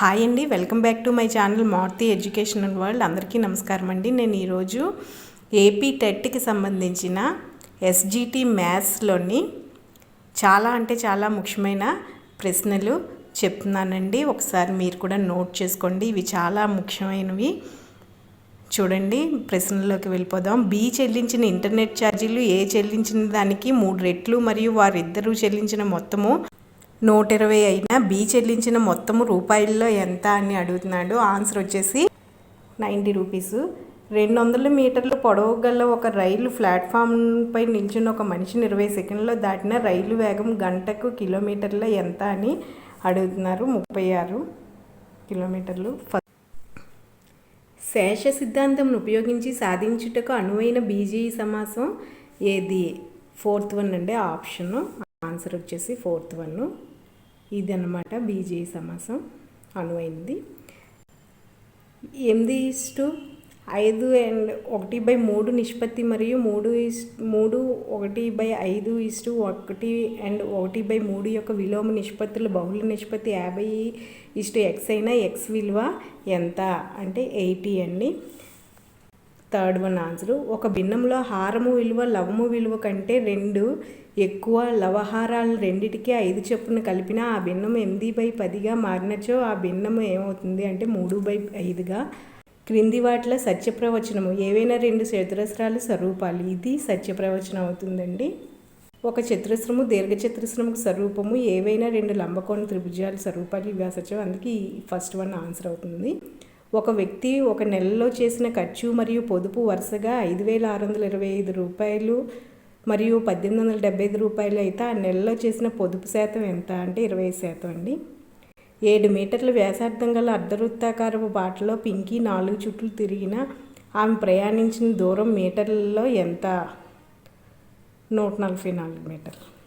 Hi అండి welcome back to my channel Maruti educational world అందరికీ నమస్కారం అండి. నేను ఈరోజు ఏపీ టెట్కి సంబంధించిన ఎస్జిటి మ్యాథ్స్లోని చాలా అంటే చాలా ముఖ్యమైన ప్రశ్నలు చెప్తున్నానండి. ఒకసారి మీరు కూడా నోట్ చేసుకోండి. ఇవి చాలా ముఖ్యమైనవి. చూడండి ప్రశ్నలోకి వెళ్ళిపోదాం. బి చెల్లించిన ఇంటర్నెట్ ఛార్జీలు ఏ చెల్లించిన దానికి మూడు రెట్లు మరియు వారిద్దరూ చెల్లించిన మొత్తము నూట ఇరవై అయినా బి చెల్లించిన మొత్తము రూపాయల్లో ఎంత అని అడుగుతున్నాడు. ఆన్సర్ వచ్చేసి నైంటీ రూపీస్. రెండు వందల మీటర్లు పొడవు గల ఒక రైలు ప్లాట్ఫామ్పై నిల్చున్న ఒక మనిషిని ఇరవై సెకండ్లో దాటిన రైలు వేగం గంటకు కిలోమీటర్ల ఎంత అని అడుగుతున్నారు. ముప్పై ఆరు కిలోమీటర్లు. శేష సిద్ధాంతం ఉపయోగించి సాధించుటకు అనువైన బీజీ సమాసం ఏది? ఫోర్త్ వన్ అండి ఆప్షను ఆన్సర్ వచ్చేసి ఫోర్త్ వన్ ఇది అనమాట సమాసం అనువైంది. ఎనిమిది ఇస్టు ఐదు అండ్ ఒకటి బై మూడు నిష్పత్తి మరియు మూడు ఇస్ మూడు ఒకటి బై ఐదు ఇస్టు ఒకటి అండ్ ఒకటి బై మూడు యొక్క విలోమ నిష్పత్తులు బహుళ నిష్పత్తి యాభై ఇస్టు ఎక్స్ అయినా ఎక్స్ విలువ ఎంత? అంటే ఎయిటీ అండి. థర్డ్ వన్ ఆన్సరు ఒక భిన్నంలో హారము విలువ లవము విలువ కంటే రెండు ఎక్కువ లవహారాలు రెండిటికి ఐదు చొప్పున కలిపిన ఆ భిన్నం ఎనిమిది బై పదిగా మారినచో ఆ భిన్నం ఏమవుతుంది అంటే మూడు బై ఐదుగా. క్రింది వాటిలో సత్యప్రవచనము. ఏవైనా రెండు చతురస్రాలు స్వరూపాలు. ఇది సత్యప్రవచనం అవుతుందండి. ఒక చతురస్రము దీర్ఘచతురస్రముకు స్వరూపము. ఏవైనా రెండు లంబకోణ త్రిభుజాలు స్వరూపాలు ఇవి అందుకే అందుకే ఫస్ట్ వన్ ఆన్సర్ అవుతుంది. ఒక వ్యక్తి ఒక నెలలో చేసిన ఖర్చు మరియు పొదుపు వరుసగా ఐదు వేల ఆరు వందల ఇరవై ఐదు రూపాయలు మరియు పద్దెనిమిది వందల డెబ్బై ఐదు రూపాయలు అయితే ఆ నెలలో చేసిన పొదుపు శాతం ఎంత అంటే ఇరవై శాతం అండి. ఏడు మీటర్ల వ్యాసార్థం గల అర్ధవృత్తాకారపు బాటలో పింకీ నాలుగు చుట్లు తిరిగిన ఆమె ప్రయాణించిన దూరం మీటర్లలో ఎంత? నూట నలభై నాలుగు మీటర్లు.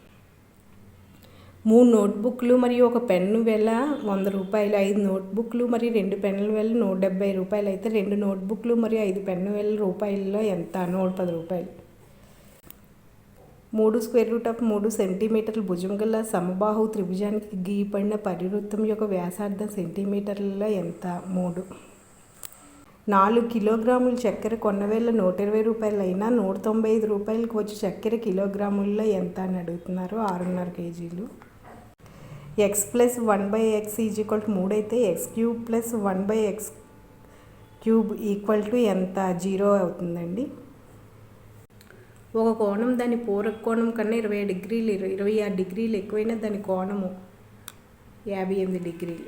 మూడు నోట్బుక్లు మరియు ఒక పెన్ను వెల వంద రూపాయలు ఐదు నోట్బుక్లు మరియు రెండు పెన్నుల వేల నూట డెబ్బై రూపాయలు. అయితే రెండు నోట్బుక్లు మరియు ఐదు పెన్ను వేల రూపాయల్లో ఎంత? నూట పది రూపాయలు. మూడు స్క్వేర్ రూట్ ఆఫ్ మూడు సెంటీమీటర్ల భుజం గల సమబాహు త్రిభుజానికి గీయబడిన పరివృత్తం యొక్క వ్యాసార్థం సెంటీమీటర్లలో ఎంత? మూడు. నాలుగు కిలోగ్రాముల చక్కెర కొన్నవేళ నూట ఇరవై రూపాయలు అయినా నూట తొంభై ఐదు రూపాయలకు వచ్చి చక్కెర కిలోగ్రాముల్లో ఎంత అని అడుగుతున్నారు? ఆరున్నర కేజీలు. X plus one by x is equal to మూడు అయితే x cube plus one by x cube equal to ఎంత? జీరో అవుతుందండి. ఒక కోణం దాని పూరక కోణం కన్నా ఇరవై డిగ్రీలు ఇరవై ఆరు డిగ్రీలు ఎక్కువైనా దాని కోణము యాభై ఎనిమిది డిగ్రీలు.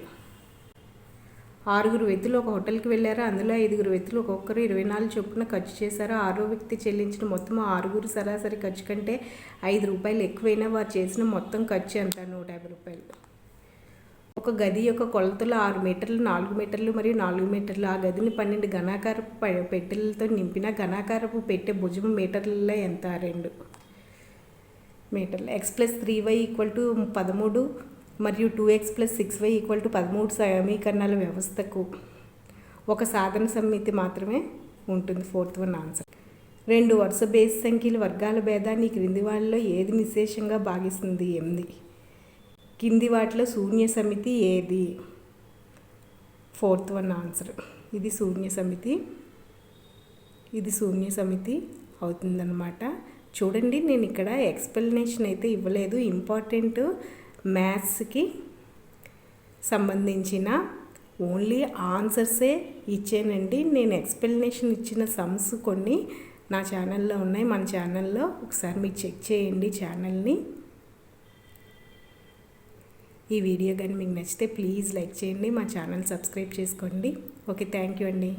ఆరుగురు వ్యక్తులు ఒక హోటల్కి వెళ్ళారు. అందులో ఐదుగురు వ్యక్తులు ఒక్కొక్కరు ఇరవై నాలుగు చొప్పున ఖర్చు చేశారు. ఆరో వ్యక్తి చెల్లించిన మొత్తం ఆరుగురు సరాసరి ఖర్చు కంటే ఐదు రూపాయలు ఎక్కువైనా వారు చేసిన మొత్తం ఖర్చు ఎంత నూట యాభై రూపాయలు. ఒక గది యొక్క కొలతలు ఆరు మీటర్లు నాలుగు మీటర్లు మరియు నాలుగు మీటర్లు. ఆ గదిని పన్నెండు ఘనాకారపు పెట్టెలతో నింపిన ఘనాకారపు పెట్టే భుజం మీటర్లలో ఎంత? రెండు మీటర్లు. X plus three y equal to పదమూడు. మరియు two x plus six y equal to పదమూడు సమీకరణాల వ్యవస్థకు ఒక సాధన సమితి మాత్రమే ఉంటుంది ఫోర్త్ వన్ ఆన్సర్ రెండు వరుస బేస్ సంఖ్యల వర్గాల భేదాన్ని క్రింది వాళ్ళలో ఏది నిశేషంగా భాగిస్తుంది ఎనిమిది. కింది వాటిలో శూన్య సమితి ఏది? ఫోర్త్ వన్ ఆన్సర్ ఇది శూన్య సమితి. ఇది శూన్య సమితి అవుతుందన్నమాట. చూడండి నేను ఇక్కడ ఎక్స్ప్లెనేషన్ అయితే ఇవ్వలేదు. ఇంపార్టెంట్ మ్యాథ్స్కి సంబంధించిన ఓన్లీ ఆన్సర్సే ఇచ్చానండి. నేను ఎక్స్ప్లెనేషన్ ఇచ్చిన సమ్స్ కొన్ని నా ఛానల్లో ఉన్నాయి. మన ఛానల్లో ఒకసారి మీరు చెక్ చేయండి ఛానల్ని. ఈ వీడియో కానీ మీకు నచ్చితే ప్లీజ్ లైక్ చేయండి. మా ఛానల్ సబ్స్క్రైబ్ చేసుకోండి. ఓకే థ్యాంక్ యూ అండి.